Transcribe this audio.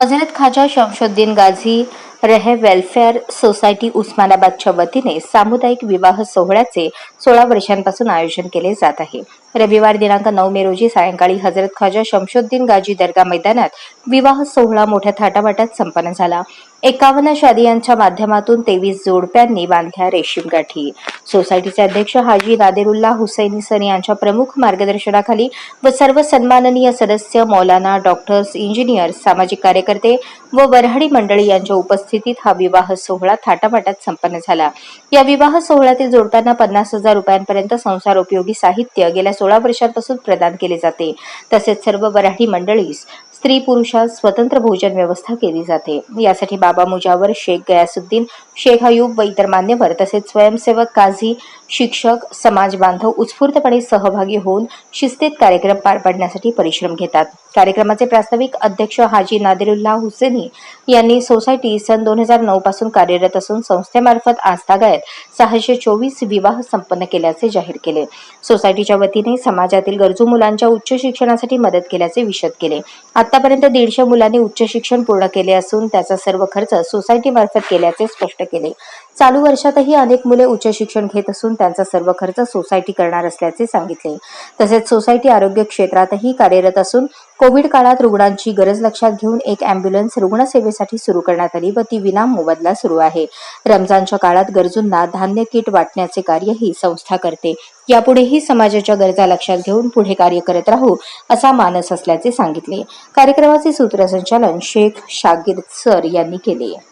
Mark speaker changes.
Speaker 1: हजरत खाजा शमशुद्दीन गाझी रहे welfare society उस्मानाबादच्या वतीने सामुदायिक विवाह सोहळ्याचे सोळा वर्षांपासून आयोजन केले जात आहे. रविवार दिनांक नऊ मे रोजी सायंकाळी हजरत खाजा शमशुद्दीन गाजी दर्गा मैदानात विवाह सोहळा मोठ्या थाटामाटात संपन्न झाला. एकावन्न शादियांच्या माध्यमातून तेवीस जोडप्यांनी बांधल्या रेशीम गाठी. सोसायटीचे अध्यक्ष हाजी नादेरुल्ला हुसैनी सर यांच्या प्रमुख मार्गदर्शनाखाली व सर्व सन्माननीय सदस्य मौलाना डॉक्टर्स इंजिनियर्स सामाजिक कार्यकर्ते व वऱ्हाडी मंडळी यांच्या उपस्थितीत हा विवाह सोहळा थाटामाटात संपन्न झाला. या विवाह सोहळ्यातील जोडप्यांना पन्नास हजार रुपयांपर्यंत संसार उपयोगी साहित्य गेल्या सोळा वर्षांपासून प्रदान केले जाते. तसेच सर्व वऱ्हाडी मंडळीस स्त्री पुरुषास स्वतंत्र भोजन व्यवस्था केली जाते. यासाठी बाबा मुजावर शेख गयासुद्दीन शेख अयूब व इतर मान्यवर तसेच स्वयंसेवक काझी शिक्षक समाज बांधव उत्स्फूर्तपणे सहभागी होऊन शिस्तीत कार्यक्रम पार पाडण्यासाठी परिश्रम घेतात. कार्यक्रमाचे प्रास्ताविक अध्यक्ष हाजी नादिरुल्ला हुसेनी यांनी सोसायटी सन दोन हजार नऊ पासून कार्यरत असून संस्थेमार्फत आस्थागायत सहाशे चोवीस विवाह संपन्न केल्याचे जाहीर केले. सोसायटीच्या वतीने समाजातील गरजू मुलांच्या उच्च शिक्षणासाठी मदत केल्याचे विशद केले. आतापर्यंत दीडशे मुलांनी उच्च शिक्षण पूर्ण केले असून त्याचा सर्व खर्च सोसायटीमार्फत केल्याचे स्पष्ट केले. चालू वर्षातही अनेक मुले उच्च शिक्षण घेत असून त्यांचा सर्व खर्च सोसायटी करणार असल्याचे सांगितले. तसेच सोसायटी आरोग्य क्षेत्रातही कार्यरत असून कोविड काळात रुग्णांची गरज लक्षात घेऊन एक अँब्युलन्स रुग्णसेवेसाठी सुरू करण्यात आली व ती विना मोबदला सुरू आहे. रमजानच्या काळात गरजूंना धान्य किट वाटण्याचे कार्यही संस्था करते. यापुढेही समाजाच्या गरजा लक्षात घेऊन पुढे कार्य करत राहू असा मानस असल्याचे सांगितले. कार्यक्रमाचे सूत्रसंचालन शेख शागिर सर यांनी केले.